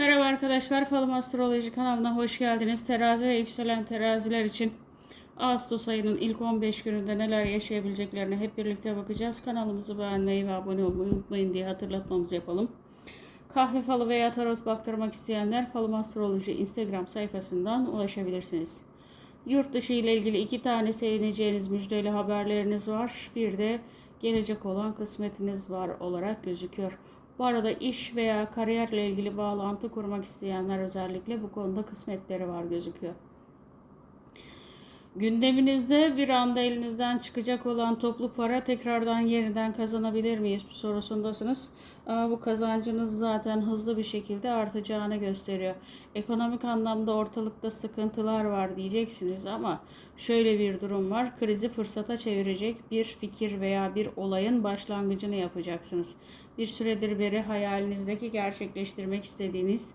Merhaba arkadaşlar, Falım Astroloji kanalına hoş geldiniz. Terazi ve yükselen teraziler için Ağustos ayının ilk 15 gününde neler yaşayabileceklerine hep birlikte bakacağız. Kanalımızı beğenmeyi ve abone olmayı unutmayın diye hatırlatmamızı yapalım. Kahve falı veya tarot baktırmak isteyenler Falım Astroloji Instagram sayfasından ulaşabilirsiniz. Yurt dışı ile ilgili iki tane sevineceğiniz müjdeli haberleriniz var. Bir de gelecek olan kısmetiniz var olarak gözüküyor. Bu arada iş veya kariyerle ilgili bağlantı kurmak isteyenler özellikle bu konuda kısmetleri var gözüküyor. Gündeminizde bir anda elinizden çıkacak olan toplu para tekrardan yeniden kazanabilir miyiz sorusundasınız. Ama bu kazancınız zaten hızlı bir şekilde artacağını gösteriyor. Ekonomik anlamda ortalıkta sıkıntılar var diyeceksiniz ama şöyle bir durum var. Krizi fırsata çevirecek bir fikir veya bir olayın başlangıcını yapacaksınız. Bir süredir beri hayalinizdeki gerçekleştirmek istediğiniz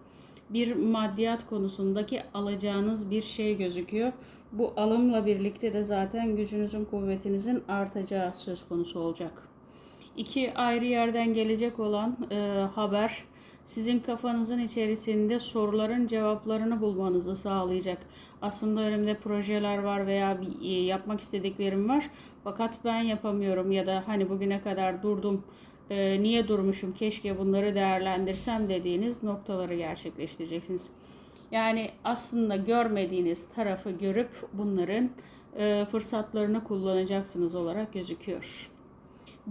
bir maddiyat konusundaki alacağınız bir şey gözüküyor. Bu alımla birlikte de zaten gücünüzün, kuvvetinizin artacağı söz konusu olacak. İki ayrı yerden gelecek olan e, haber sizin kafanızın içerisinde soruların cevaplarını bulmanızı sağlayacak. Aslında önümde projeler var veya bir, e, yapmak istediklerim var. Fakat ben yapamıyorum ya da hani bugüne kadar durdum e, niye durmuşum keşke bunları değerlendirsem dediğiniz noktaları gerçekleştireceksiniz. Yani aslında görmediğiniz tarafı görüp bunların e, fırsatlarını kullanacaksınız olarak gözüküyor.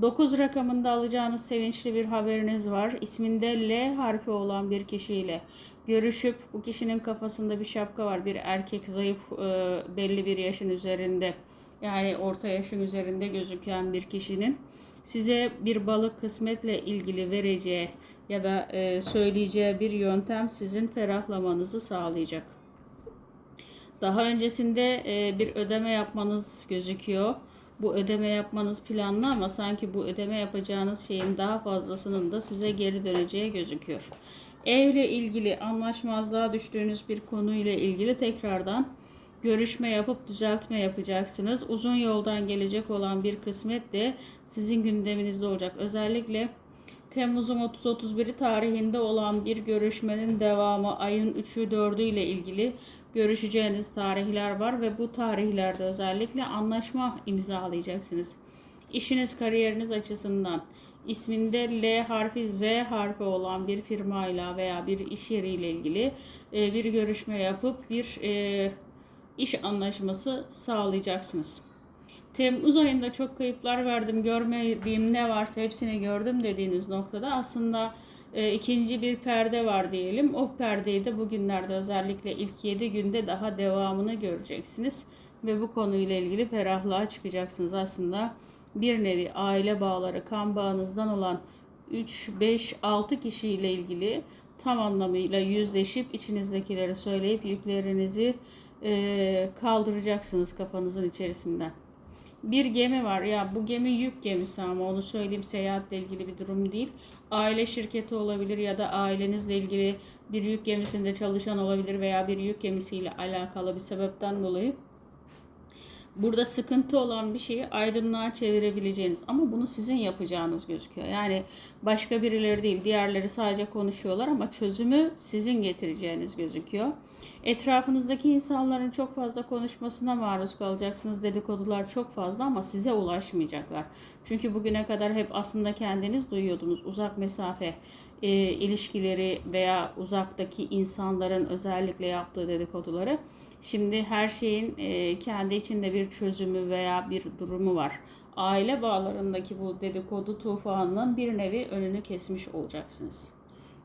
9 rakamında alacağınız sevinçli bir haberiniz var. İsminde L harfi olan bir kişiyle görüşüp bu kişinin kafasında bir şapka var. Bir erkek zayıf e, belli bir yaşın üzerinde yani orta yaşın üzerinde gözüken bir kişinin size bir balık kısmetle ilgili vereceği ya da e, söyleyeceği bir yöntem sizin ferahlamanızı sağlayacak. Daha öncesinde e, bir ödeme yapmanız gözüküyor. Bu ödeme yapmanız planlı ama sanki bu ödeme yapacağınız şeyin daha fazlasının da size geri döneceği gözüküyor. Evle ilgili anlaşmazlığa düştüğünüz bir konuyla ilgili tekrardan görüşme yapıp düzeltme yapacaksınız. Uzun yoldan gelecek olan bir kısmet de sizin gündeminizde olacak. Özellikle Temmuz'un 30-31'i tarihinde olan bir görüşmenin devamı ayın 3'ü 4'ü ile ilgili görüşeceğiniz tarihler var ve bu tarihlerde özellikle anlaşma imzalayacaksınız. İşiniz, kariyeriniz açısından isminde L harfi Z harfi olan bir firmayla veya bir iş yeriyle ilgili e, bir görüşme yapıp bir e, iş anlaşması sağlayacaksınız. Temmuz ayında çok kayıplar verdim, görmediğim ne varsa hepsini gördüm dediğiniz noktada aslında e, ikinci bir perde var diyelim. O perdeyi de bugünlerde özellikle ilk 7 günde daha devamını göreceksiniz. Ve bu konuyla ilgili ferahlığa çıkacaksınız. Aslında bir nevi aile bağları, kan bağınızdan olan 3, 5, 6 kişiyle ilgili tam anlamıyla yüzleşip içinizdekileri söyleyip yüklerinizi e, kaldıracaksınız kafanızın içerisinden. Bir gemi var. Ya bu gemi yük gemisi ama onu söyleyeyim seyahatle ilgili bir durum değil. Aile şirketi olabilir ya da ailenizle ilgili bir yük gemisinde çalışan olabilir veya bir yük gemisiyle alakalı bir sebepten dolayı burada sıkıntı olan bir şeyi aydınlığa çevirebileceğiniz ama bunu sizin yapacağınız gözüküyor. Yani başka birileri değil, diğerleri sadece konuşuyorlar ama çözümü sizin getireceğiniz gözüküyor. Etrafınızdaki insanların çok fazla konuşmasına maruz kalacaksınız. Dedikodular çok fazla ama size ulaşmayacaklar. Çünkü bugüne kadar hep aslında kendiniz duyuyordunuz uzak mesafe e, ilişkileri veya uzaktaki insanların özellikle yaptığı dedikoduları. Şimdi her şeyin e, kendi içinde bir çözümü veya bir durumu var. Aile bağlarındaki bu dedikodu tufanının bir nevi önünü kesmiş olacaksınız.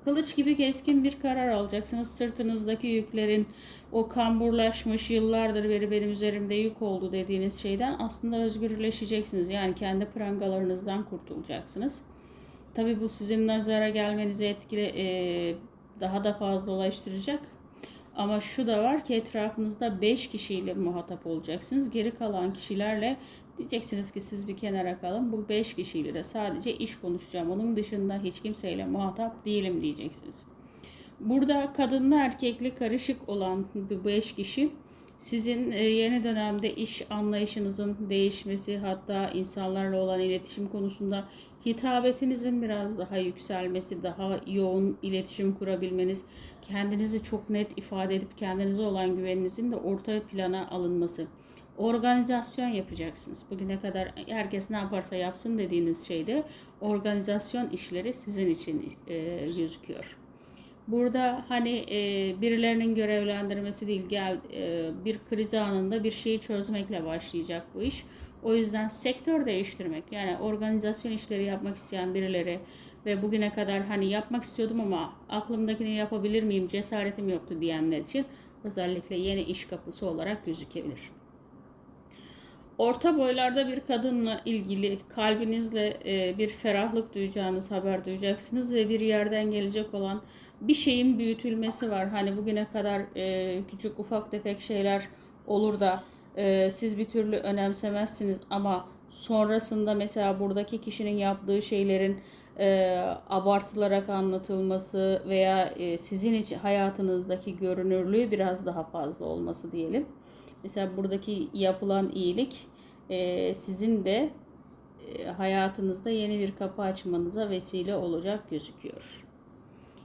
Kılıç gibi keskin bir karar alacaksınız. Sırtınızdaki yüklerin o kamburlaşmış yıllardır beri benim üzerimde yük oldu dediğiniz şeyden aslında özgürleşeceksiniz. Yani kendi prangalarınızdan kurtulacaksınız. Tabi bu sizin nazara gelmenizi etkile e, daha da fazlalaştıracak. Ama şu da var ki etrafınızda 5 kişiyle muhatap olacaksınız. Geri kalan kişilerle diyeceksiniz ki siz bir kenara kalın. Bu 5 kişiyle de sadece iş konuşacağım. Onun dışında hiç kimseyle muhatap değilim diyeceksiniz. Burada kadınlı erkekli karışık olan bu 5 kişi sizin e, yeni dönemde iş anlayışınızın değişmesi hatta insanlarla olan iletişim konusunda hitabetinizin biraz daha yükselmesi, daha yoğun iletişim kurabilmeniz, kendinizi çok net ifade edip kendinize olan güveninizin de orta plana alınması. Organizasyon yapacaksınız. Bugüne kadar herkes ne yaparsa yapsın dediğiniz şeyde organizasyon işleri sizin için e, gözüküyor. Burada hani e, birilerinin görevlendirmesi değil, gel e, bir kriz anında bir şeyi çözmekle başlayacak bu iş. O yüzden sektör değiştirmek, yani organizasyon işleri yapmak isteyen birileri ve bugüne kadar hani yapmak istiyordum ama aklımdakini yapabilir miyim, cesaretim yoktu diyenler için özellikle yeni iş kapısı olarak gözükebilir. Orta boylarda bir kadınla ilgili kalbinizle e, bir ferahlık duyacağınız haber duyacaksınız ve bir yerden gelecek olan bir şeyin büyütülmesi var. Hani bugüne kadar e, küçük ufak tefek şeyler olur da e, siz bir türlü önemsemezsiniz ama sonrasında mesela buradaki kişinin yaptığı şeylerin e, abartılarak anlatılması veya e, sizin için hayatınızdaki görünürlüğü biraz daha fazla olması diyelim. Mesela buradaki yapılan iyilik e, sizin de e, hayatınızda yeni bir kapı açmanıza vesile olacak gözüküyor.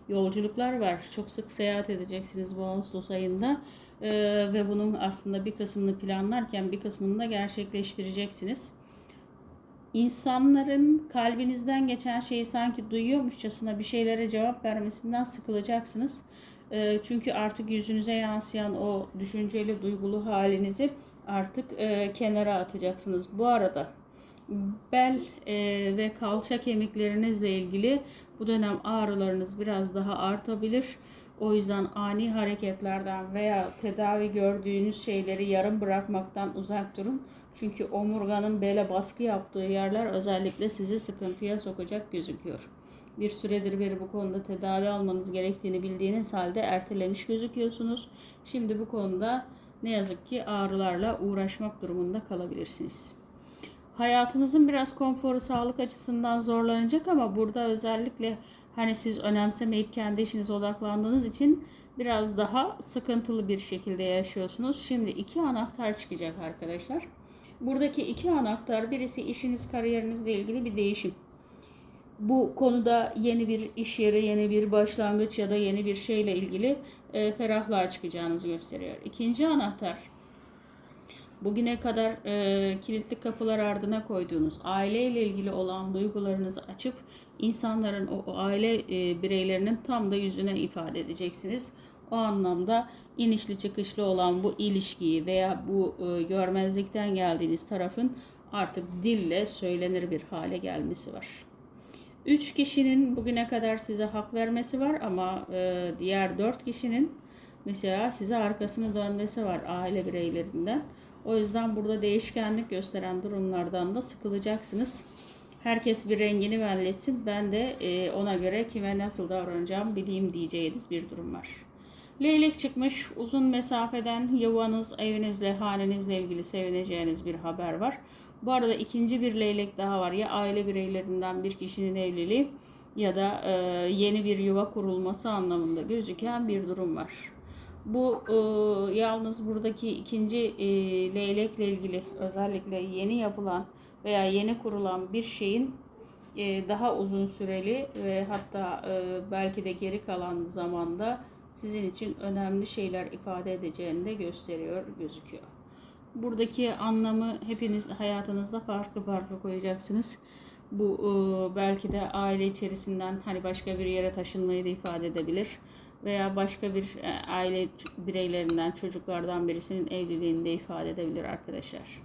Yolculuklar var. Çok sık seyahat edeceksiniz bu Ağustos ayında. E, ve bunun aslında bir kısmını planlarken bir kısmını da gerçekleştireceksiniz. İnsanların kalbinizden geçen şeyi sanki duyuyormuşçasına bir şeylere cevap vermesinden sıkılacaksınız. E, çünkü artık yüzünüze yansıyan o düşünceli, duygulu halinizi artık e, kenara atacaksınız. Bu arada bel e, ve kalça kemiklerinizle ilgili bu dönem ağrılarınız biraz daha artabilir. O yüzden ani hareketlerden veya tedavi gördüğünüz şeyleri yarım bırakmaktan uzak durun. Çünkü omurganın bele baskı yaptığı yerler özellikle sizi sıkıntıya sokacak gözüküyor. Bir süredir beri bu konuda tedavi almanız gerektiğini bildiğiniz halde ertelemiş gözüküyorsunuz. Şimdi bu konuda ne yazık ki ağrılarla uğraşmak durumunda kalabilirsiniz. Hayatınızın biraz konforu sağlık açısından zorlanacak ama burada özellikle hani siz önemsemeyip kendi işinize odaklandığınız için biraz daha sıkıntılı bir şekilde yaşıyorsunuz. Şimdi iki anahtar çıkacak arkadaşlar. Buradaki iki anahtar birisi işiniz kariyerinizle ilgili bir değişim. Bu konuda yeni bir iş yeri, yeni bir başlangıç ya da yeni bir şeyle ilgili e, ferahlığa çıkacağınızı gösteriyor. İkinci anahtar bugüne kadar e, kilitli kapılar ardına koyduğunuz aileyle ilgili olan duygularınızı açıp insanların o, o aile e, bireylerinin tam da yüzüne ifade edeceksiniz. O anlamda inişli çıkışlı olan bu ilişkiyi veya bu e, görmezlikten geldiğiniz tarafın artık dille söylenir bir hale gelmesi var. Üç kişinin bugüne kadar size hak vermesi var ama e, diğer dört kişinin mesela size arkasını dönmesi var aile bireylerinden. O yüzden burada değişkenlik gösteren durumlardan da sıkılacaksınız. Herkes bir rengini belletsin. Ben de e, ona göre kime nasıl davranacağım bileyim diyeceğiniz bir durum var. Leylek çıkmış. Uzun mesafeden yuvanız, evinizle, hanenizle ilgili sevineceğiniz bir haber var. Bu arada ikinci bir leylek daha var. Ya aile bireylerinden bir kişinin evliliği ya da e, yeni bir yuva kurulması anlamında gözüken bir durum var. Bu e, yalnız buradaki ikinci e, leylekle ilgili özellikle yeni yapılan veya yeni kurulan bir şeyin e, daha uzun süreli ve hatta e, belki de geri kalan zamanda sizin için önemli şeyler ifade edeceğini de gösteriyor, gözüküyor. Buradaki anlamı hepiniz hayatınızda farklı farklı koyacaksınız. Bu e, belki de aile içerisinden hani başka bir yere taşınmayı da ifade edebilir veya başka bir e, aile bireylerinden, çocuklardan birisinin evliliğini de ifade edebilir arkadaşlar.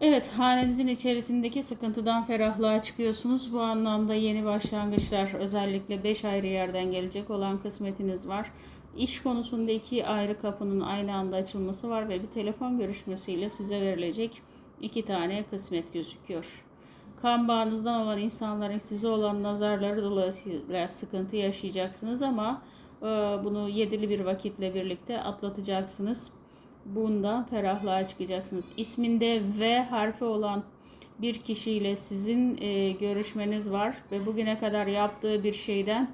Evet, hanenizin içerisindeki sıkıntıdan ferahlığa çıkıyorsunuz. Bu anlamda yeni başlangıçlar, özellikle 5 ayrı yerden gelecek olan kısmetiniz var. İş konusunda iki ayrı kapının aynı anda açılması var ve bir telefon görüşmesiyle size verilecek iki tane kısmet gözüküyor. Kan bağınızdan olan insanların size olan nazarları dolayısıyla sıkıntı yaşayacaksınız ama e, bunu yedili bir vakitle birlikte atlatacaksınız. Bundan ferahlığa çıkacaksınız. İsminde V harfi olan bir kişiyle sizin e, görüşmeniz var ve bugüne kadar yaptığı bir şeyden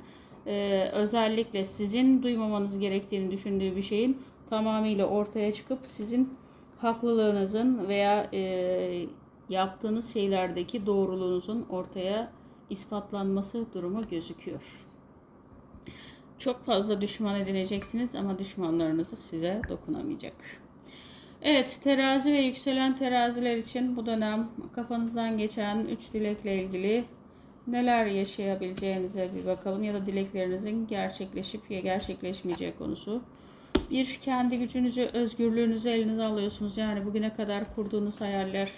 e, özellikle sizin duymamanız gerektiğini düşündüğü bir şeyin tamamıyla ortaya çıkıp sizin haklılığınızın veya e, yaptığınız şeylerdeki doğruluğunuzun ortaya ispatlanması durumu gözüküyor. Çok fazla düşman edineceksiniz ama düşmanlarınız size dokunamayacak. Evet, terazi ve yükselen teraziler için bu dönem kafanızdan geçen 3 dilekle ilgili neler yaşayabileceğinize bir bakalım ya da dileklerinizin gerçekleşip ya gerçekleşmeyeceği konusu. Bir, kendi gücünüzü, özgürlüğünüzü elinize alıyorsunuz. Yani bugüne kadar kurduğunuz hayaller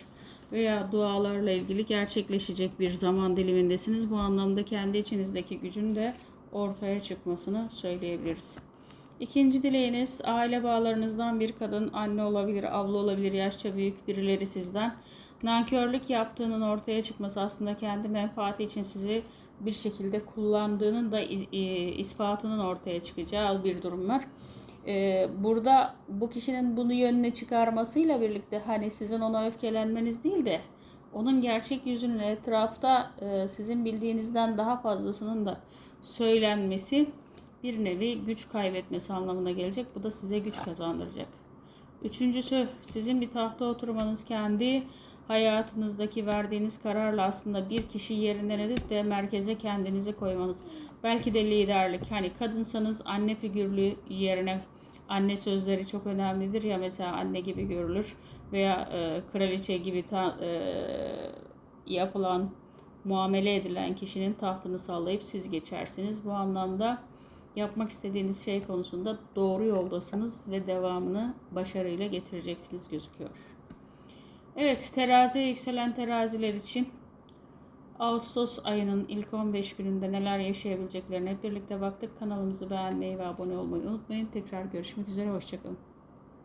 veya dualarla ilgili gerçekleşecek bir zaman dilimindesiniz. Bu anlamda kendi içinizdeki gücün de ortaya çıkmasını söyleyebiliriz. İkinci dileğiniz aile bağlarınızdan bir kadın, anne olabilir, abla olabilir, yaşça büyük birileri sizden. Nankörlük yaptığının ortaya çıkması aslında kendi menfaati için sizi bir şekilde kullandığının da ispatının ortaya çıkacağı bir durum var. Ee, burada bu kişinin bunu yönüne çıkarmasıyla birlikte hani sizin ona öfkelenmeniz değil de onun gerçek yüzünün etrafta e, sizin bildiğinizden daha fazlasının da söylenmesi bir nevi güç kaybetmesi anlamına gelecek. Bu da size güç kazandıracak. Üçüncüsü sizin bir tahta oturmanız kendi hayatınızdaki verdiğiniz kararla aslında bir kişi yerinden edip de merkeze kendinizi koymanız. Belki de liderlik. Hani kadınsanız anne figürlü yerine anne sözleri çok önemlidir ya mesela anne gibi görülür veya e, kraliçe gibi ta, e, yapılan muamele edilen kişinin tahtını sallayıp siz geçersiniz. Bu anlamda yapmak istediğiniz şey konusunda doğru yoldasınız ve devamını başarıyla getireceksiniz gözüküyor. Evet, teraziye yükselen teraziler için Ağustos ayının ilk 15 gününde neler yaşayabileceklerine birlikte baktık. Kanalımızı beğenmeyi ve abone olmayı unutmayın. Tekrar görüşmek üzere, hoşçakalın.